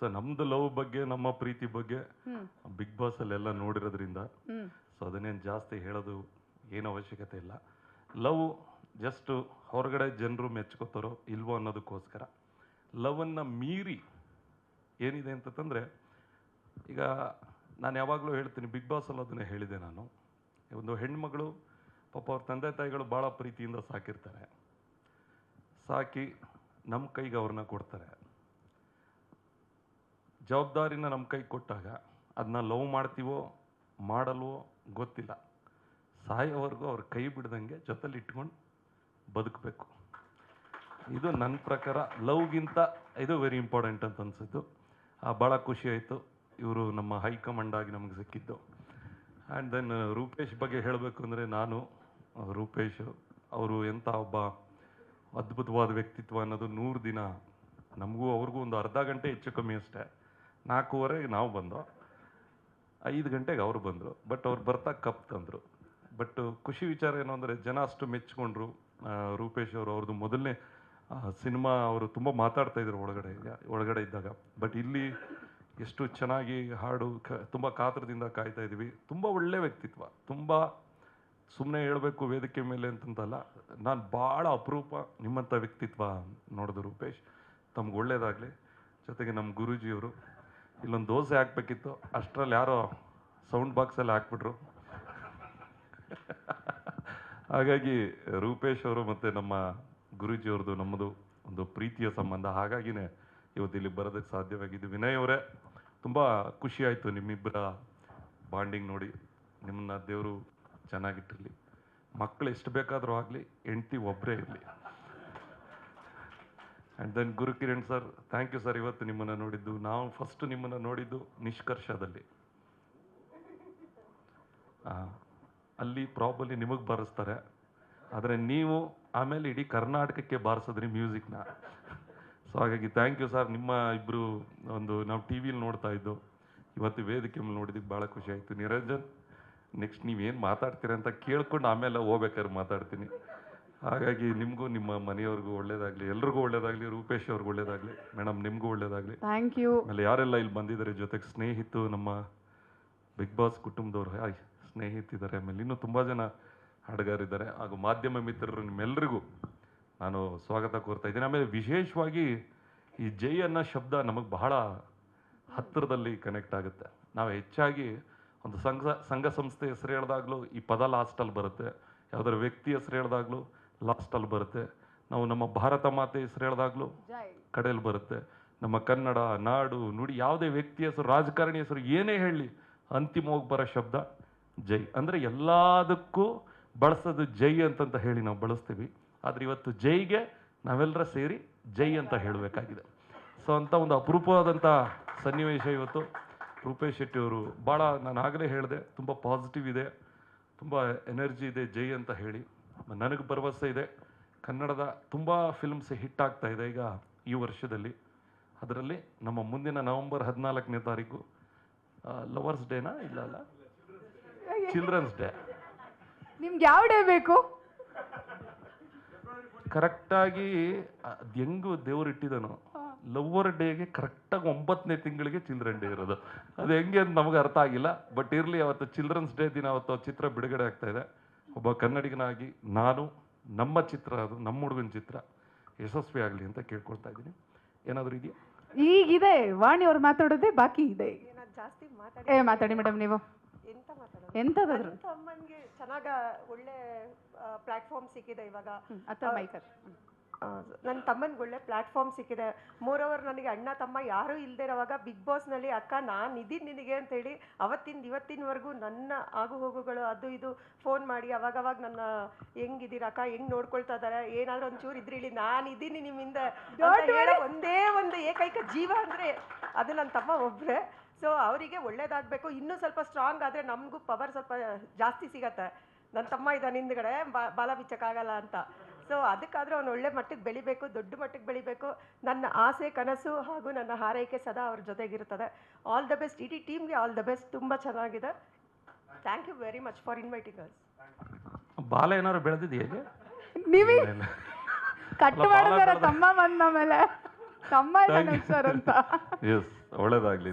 So ನಮ್ದು love ಬಗ್ಗೆ ನಮ್ಮ ಪ್ರೀತಿ ಬಗ್ಗೆ ಬಿಗ್ ಬಾಸ್ ಅಲ್ಲೆಲ್ಲ ನೋಡಿರೋದ್ರಿಂದ ಸೊ ಅದನ್ನೇನು ಜಾಸ್ತಿ ಹೇಳೋದು ಏನು ಅವಶ್ಯಕತೆ ಇಲ್ಲ. ಲವ್ ಜಸ್ಟ್ ಹೊರಗಡೆ ಜನರು ಮೆಚ್ಕೋತಾರೋ ಇಲ್ವೋ ಅನ್ನೋದಕ್ಕೋಸ್ಕರ. ಲವನ್ನು ಮೀರಿ ಏನಿದೆ ಅಂತಂದರೆ ಈಗ ನಾನು ಯಾವಾಗಲೂ ಹೇಳ್ತೀನಿ ಬಿಗ್ ಬಾಸಲ್ಲಿ ಅದನ್ನೇ ಹೇಳಿದೆ ನಾನು. ಒಂದು ಹೆಣ್ಮಗಳು ಪಾಪ ಅವ್ರ ತಂದೆ ತಾಯಿಗಳು ಭಾಳ ಪ್ರೀತಿಯಿಂದ ಸಾಕಿರ್ತಾರೆ. ಸಾಕಿ ನಮ್ಮ ಕೈಗೆ ಅವ್ರನ್ನ ಕೊಡ್ತಾರೆ. ಜವಾಬ್ದಾರಿನ ನಮ್ಮ ಕೈ ಕೊಟ್ಟಾಗ ಅದನ್ನ ಲವ್ ಮಾಡ್ತೀವೋ, ಮಾಡಲ್ವೋ ಗೊತ್ತಿಲ್ಲ. ಸಾಯೋವರೆಗೂ ಅವ್ರ ಕೈ ಬಿಡ್ದಂಗೆ ಜೊತೆಲಿ ಇಟ್ಕೊಂಡು ಬದುಕಬೇಕು. ಇದು ನನ್ನ ಪ್ರಕಾರ ಲವ್ಗಿಂತ ಇದು ವೆರಿ ಇಂಪಾರ್ಟೆಂಟ್ ಅಂತ ಅನಿಸಿದ್ದು. ಭಾಳ ಖುಷಿ ಆಯಿತು. ಇವರು ನಮ್ಮ ಹೈಕಮಾಂಡ್ ಆಗಿ ನಮಗೆ ಸಿಕ್ಕಿದ್ದು. ಆ್ಯಂಡ್ ದೆನ್ ರೂಪೇಶ್ ಬಗ್ಗೆ ಹೇಳಬೇಕು ಅಂದರೆ ನಾನು ರೂಪೇಶ್, ಅವರು ಎಂಥ ಒಬ್ಬ ಅದ್ಭುತವಾದ ವ್ಯಕ್ತಿತ್ವ ಅನ್ನೋದು ನೂರು ದಿನ ನಮಗೂ ಅವ್ರಿಗೂ ಒಂದು ಅರ್ಧ ಗಂಟೆ ಹೆಚ್ಚು ಕಮ್ಮಿ ಅಷ್ಟೇ. ನಾಲ್ಕೂವರೆಗೆ ನಾವು ಬಂದೋ ಐದು ಗಂಟೆಗೆ ಅವರು ಬಂದರು. ಬಟ್ ಅವ್ರು ಬರ್ತಾ ಕಪ್ ತಂದರು. ಬಟ್ ಖುಷಿ ವಿಚಾರ ಏನು ಅಂದರೆ ಜನ ಅಷ್ಟು ಮೆಚ್ಕೊಂಡ್ರು. ರೂಪೇಶ್ ಅವರು ಅವ್ರದ್ದು ಮೊದಲನೇ ಸಿನಿಮಾ ಅವರು ತುಂಬ ಮಾತಾಡ್ತಾ ಇದ್ರು ಒಳಗಡೆ ಒಳಗಡೆ ಇದ್ದಾಗ. ಬಟ್ ಇಲ್ಲಿ ಎಷ್ಟು ಚೆನ್ನಾಗಿ ಹಾಡು ಕ, ತುಂಬ ಕಾತರದಿಂದ ಕಾಯ್ತಾ ಇದ್ದೀವಿ. ತುಂಬ ಒಳ್ಳೆ ವ್ಯಕ್ತಿತ್ವ. ತುಂಬ ಸುಮ್ಮನೆ ಹೇಳಬೇಕು ವೇದಿಕೆ ಮೇಲೆ ಅಂತಂತಲ್ಲ. ನಾನು ಭಾಳ ಅಪರೂಪ ನಿಮ್ಮಂಥ ವ್ಯಕ್ತಿತ್ವ ನೋಡಿದ್ರು ರೂಪೇಶ್. ತಮ್ಗೆ ಒಳ್ಳೇದಾಗಲಿ. ಜೊತೆಗೆ ನಮ್ಮ ಗುರೂಜಿಯವರು ಇಲ್ಲೊಂದು ದೋಸೆ ಹಾಕ್ಬೇಕಿತ್ತು, ಅಷ್ಟರಲ್ಲಿ ಯಾರೋ ಸೌಂಡ್ ಬಾಕ್ಸಲ್ಲಿ ಹಾಕ್ಬಿಟ್ರು. ಹಾಗಾಗಿ ರೂಪೇಶ್ ಅವರು ಮತ್ತು ನಮ್ಮ ಗುರೂಜಿಯವ್ರದ್ದು ನಮ್ಮದು ಒಂದು ಪ್ರೀತಿಯ ಸಂಬಂಧ. ಹಾಗಾಗಿನೇ ಇವತ್ತು ಇಲ್ಲಿ ಬರೋದಕ್ಕೆ ಸಾಧ್ಯವಾಗಿದ್ದು. ವಿನಯ್ ಅವರೇ, ತುಂಬ ಖುಷಿಯಾಯಿತು ನಿಮ್ಮಿಬ್ಬರ ಬಾಂಡಿಂಗ್ ನೋಡಿ. ನಿಮ್ಮನ್ನ ದೇವರು ಚೆನ್ನಾಗಿಟ್ಟಿರಲಿ. ಮಕ್ಕಳು ಎಷ್ಟು ಬೇಕಾದರೂ ಆಗಲಿ, ಹೆಂಡ್ತಿ ಒಬ್ಬರೇ ಇರಲಿ. And then Gurukiran sir thank you sir ಇವತ್ತು ನಿಮ್ಮನ್ನು ನೋಡಿದ್ದು. ನಾವು ಫಸ್ಟ್ ನಿಮ್ಮನ್ನು ನೋಡಿದ್ದು ನಿಷ್ಕರ್ಷದಲ್ಲಿ. ಅಲ್ಲಿ ಪ್ರಾಬಲಿ ನಿಮಗೆ ಬಾರಿಸ್ತಾರೆ. ಆದರೆ ನೀವು ಆಮೇಲೆ ಇಡೀ ಕರ್ನಾಟಕಕ್ಕೆ ಬಾರಿಸಿದ್ರಿ ಮ್ಯೂಸಿಕ್ನ. ಸೊ ಹಾಗಾಗಿ ಥ್ಯಾಂಕ್ ಯು ಸರ್ ನಿಮ್ಮ ಇಬ್ಬರು ಒಂದು ನಾವು ಟಿ ವಿಲಿ ನೋಡ್ತಾ ಇದ್ದು. ಇವತ್ತು ವೇದಿಕೆ ಮೇಲೆ ನೋಡಿದ್ದಕ್ಕೆ ಭಾಳ ಖುಷಿ ಆಯಿತು. ನಿರಂಜನ್ ನೆಕ್ಸ್ಟ್ ನೀವೇನು ಮಾತಾಡ್ತೀರ ಅಂತ ಕೇಳ್ಕೊಂಡು ಆಮೇಲೆ ಹೋಗ್ಬೇಕಾದ್ರೆ ಮಾತಾಡ್ತೀನಿ. ಹಾಗಾಗಿ ನಿಮಗೂ ನಿಮ್ಮ ಮನೆಯವ್ರಿಗೂ ಒಳ್ಳೇದಾಗಲಿ ಎಲ್ರಿಗೂ ಒಳ್ಳೇದಾಗಲಿ ರೂಪೇಶ್ ಅವ್ರಿಗೂ ಒಳ್ಳೇದಾಗಲಿ ಮೇಡಮ್ ನಿಮಗೂ ಒಳ್ಳೇದಾಗಲಿ. ಥ್ಯಾಂಕ್ ಯು ಆಮೇಲೆ ಯಾರೆಲ್ಲ ಇಲ್ಲಿ ಬಂದಿದ್ದಾರೆ ಜೊತೆಗೆ ಸ್ನೇಹಿತು ನಮ್ಮ ಬಿಗ್ ಬಾಸ್ ಕುಟುಂಬದವ್ರು ಹಾಯ್ ಸ್ನೇಹಿತಿದ್ದಾರೆ. ಆಮೇಲೆ ಇನ್ನೂ ತುಂಬ ಜನ ಹಾಡುಗಾರಿದ್ದಾರೆ. ಹಾಗೂ ಮಾಧ್ಯಮ ಮಿತ್ರರು ನಿಮ್ಮೆಲ್ಲರಿಗೂ ನಾನು ಸ್ವಾಗತ ಕೋರ್ತಾ ಇದ್ದೀನಿ. ಆಮೇಲೆ ವಿಶೇಷವಾಗಿ ಈ ಜೈ ಅನ್ನೋ ಶಬ್ದ ನಮಗೆ ಬಹಳ ಹತ್ತಿರದಲ್ಲಿ ಕನೆಕ್ಟ್ ಆಗುತ್ತೆ. ನಾವು ಹೆಚ್ಚಾಗಿ ಒಂದು ಸಂಘ ಸಂಘ ಸಂಸ್ಥೆ ಹೆಸರು ಹೇಳ್ದಾಗ್ಲೂ ಈ ಪದ ಲಾಸ್ಟಲ್ಲಿ ಬರುತ್ತೆ. ಯಾವುದಾದ್ರು ವ್ಯಕ್ತಿ ಹೆಸರು ಹೇಳಿದಾಗಲೂ ಲಾಸ್ಟಲ್ಲಿ ಬರುತ್ತೆ. ನಾವು ನಮ್ಮ ಭಾರತ ಮಾತೆ ಹೆಸರು ಹೇಳಿದಾಗಲೂ ಕಡೆಯಲ್ಲಿ ಬರುತ್ತೆ. ನಮ್ಮ ಕನ್ನಡ ನಾಡು ನುಡಿ ಯಾವುದೇ ವ್ಯಕ್ತಿ ಹೆಸರು ರಾಜಕಾರಣಿ ಹೆಸರು ಏನೇ ಹೇಳಿ ಅಂತಿಮವಾಗಿ ಬರೋ ಶಬ್ದ ಜೈ. ಅಂದರೆ ಎಲ್ಲದಕ್ಕೂ ಬಳಸೋದು ಜೈ ಅಂತಂತ ಹೇಳಿ ನಾವು ಬಳಸ್ತೀವಿ. ಆದರೆ ಇವತ್ತು ಜೈಗೆ ನಾವೆಲ್ಲರ ಸೇರಿ ಜೈ ಅಂತ ಹೇಳಬೇಕಾಗಿದೆ. ಸೊ ಅಂತ ಒಂದು ಅಪರೂಪವಾದಂಥ ಸನ್ನಿವೇಶ ಇವತ್ತು. ರೂಪೇಶ್ ಶೆಟ್ಟಿ ಅವರು ಭಾಳ ನಾನು ಆಗಲೇ ಹೇಳಿದೆ ತುಂಬ ಪಾಸಿಟಿವ್ ಇದೆ ತುಂಬ ಎನರ್ಜಿ ಇದೆ ಜೈ ಅಂತ ಹೇಳಿ. ನನಗೆ ಭರವಸೆ ಇದೆ. ಕನ್ನಡದ ತುಂಬ ಫಿಲ್ಮ್ಸ್ ಹಿಟ್ ಆಗ್ತಾ ಇದೆ ಈಗ ಈ ವರ್ಷದಲ್ಲಿ. ಅದರಲ್ಲಿ ನಮ್ಮ ಮುಂದಿನ ನವೆಂಬರ್ ಹದಿನಾಲ್ಕನೇ ತಾರೀಕು ಲವರ್ಸ್ ಡೇನಾ ಇಲ್ಲ ಅಲ್ಲ? ಚಿಲ್ಡ್ರನ್ಸ್ ಡೇ ನಿಮ್ಗೆ ಯಾವ ಡೇ ಬೇಕು? ಕರೆಕ್ಟಾಗಿ ಅದು ಹೆಂಗು ದೇವ್ರು ಇಟ್ಟಿದನು ಲವ್ವರ್ ಡೇಗೆ ಕರೆಕ್ಟಾಗಿ ಒಂಬತ್ತನೇ ತಿಂಗಳಿಗೆ ಚಿಲ್ಡ್ರನ್ ಡೇ ಇರೋದು. ಅದು ಹೆಂಗೆ ಅಂತ ನಮಗೆ ಅರ್ಥ ಆಗಿಲ್ಲ ಬಟ್ ಇರಲಿ ಅವತ್ತು ಚಿಲ್ಡ್ರನ್ಸ್ ಡೇ ದಿನ ಅವತ್ತು ಆ ಚಿತ್ರ ಬಿಡುಗಡೆ ಆಗ್ತಾ ಇದೆ. ಒಬ್ಬ ಕನ್ನಡಿಗನಾಗಿ ನಾನು ನಮ್ಮ ಚಿತ್ರ ಅದು ನಮ್ಮ ಹುಡುಗನ ಚಿತ್ರ ಯಶಸ್ವಿ ಆಗಲಿ ಅಂತ ಕೇಳ್ಕೊಳ್ತಾ ಇದ್ದೀನಿ. ಏನಾದರೂ ಇದೆಯಾ? ಈಗಿದೆ. ವಾಣಿ ಅವ್ರು ಮಾತಾಡೋದೇ ಬಾಕಿ ಇದೆ. ನಾನು ಜಾಸ್ತಿ ಮಾತಾಡಿ. ಏ ಮಾತಾಡಿ ಮೇಡಮ್ ನೀವು. ಎಂತ ಮಾತಾಡೋದು? ಎಂತದಾದ್ರು? ತಮ್ಮನಿಗೆ ಚೆನ್ನಾಗ ಒಳ್ಳೆ ಪ್ಲಾಟ್ಫಾರ್ಮ್ ಸಿಕ್ಕಿದೆ ಇವಾಗ. ಹತ್ರ ನನ್ನ ತಮ್ಮನಿಗೆ ಒಳ್ಳೆ ಪ್ಲಾಟ್ಫಾರ್ಮ್ ಸಿಕ್ಕಿದೆ. ಮೋರ್ ಓವರ್ ನನಗೆ ಅಣ್ಣ ತಮ್ಮ ಯಾರೂ ಇಲ್ಲದೆ ಇರೋವಾಗ ಬಿಗ್ ಬಾಸ್ನಲ್ಲಿ ಅಕ್ಕ ನಾನು ಇದ್ದೀನಿ ನಿನಗೆ ಅಂತೇಳಿ ಅವತ್ತಿಂದ ಇವತ್ತಿನವರೆಗೂ ನನ್ನ ಆಗು ಹೋಗುಗಳು ಅದು ಇದು ಫೋನ್ ಮಾಡಿ ಅವಾಗವಾಗ ನನ್ನ ಹೆಂಗಿದ್ದೀರ ಅಕ್ಕ? ಹೆಂಗ್ ನೋಡ್ಕೊಳ್ತಾ ಇದ್ದಾರೆ? ಏನಾದರೂ ಒಂಚೂರು ಇದ್ರಿ ಇಲ್ಲಿ ನಾನು ಇದ್ದೀನಿ ನಿಮ್ಮಿಂದ ಅಂತ ಹೇಳೋ ಒಂದೇ ಒಂದು ಏಕೈಕ ಜೀವ ಅಂದರೆ ಅದು ನನ್ನ ತಮ್ಮ ಒಬ್ಬರೇ ಸೊ ಅವರಿಗೆ ಒಳ್ಳೇದಾಗಬೇಕು. ಇನ್ನೂ ಸ್ವಲ್ಪ ಸ್ಟ್ರಾಂಗ್ ಆದರೆ ನಮಗೂ ಪವರ್ ಸ್ವಲ್ಪ ಜಾಸ್ತಿ ಸಿಗತ್ತೆ. ನನ್ನ ತಮ್ಮ ಇದ್ದಾನೆ ಹಿಂದ್ಗಡೆ ಬಾ- ಬಾಲ ಬಿಚ್ಚಕ್ಕಾಗಲ್ಲ ಅಂತ. ಸೊ ಅದಕ್ಕಾದರೂ ಅವನು ಒಳ್ಳೆ ಮಟ್ಟಕ್ಕೆ ಬೆಳಿಬೇಕು ದೊಡ್ಡ ಮಟ್ಟಕ್ಕೆ ಬೆಳಿಬೇಕು. ನನ್ನ ಆಸೆ ಕನಸು ಹಾಗೂ ನನ್ನ ಹಾರೈಕೆ ಸದಾ ಅವ್ರ ಜೊತೆಗಿರ್ತದೆ ಆಲ್ ದ ಬೆಸ್ಟ್ ಇಡೀ ಟೀಮ್ಗೆ ಆಲ್ ದ ಬೆಸ್ಟ್ ತುಂಬ ಚೆನ್ನಾಗಿದೆ. Thank you very much for inviting us ಬಾಲ ಏನಾದ್ರು ಬೆಳೆದಿದೆಯಾ ನೀವೇ. ಕಟ್ ಮಾಡಿದಾರೆ ತಮ್ಮ ಬಂದ ಮೇಲೆ. ತಮ್ಮ ಇದ್ದಾನೆ ಸರ್ ಅಂತ. ಎಸ್ ಒಳ್ಳೇದಾಗಲಿ.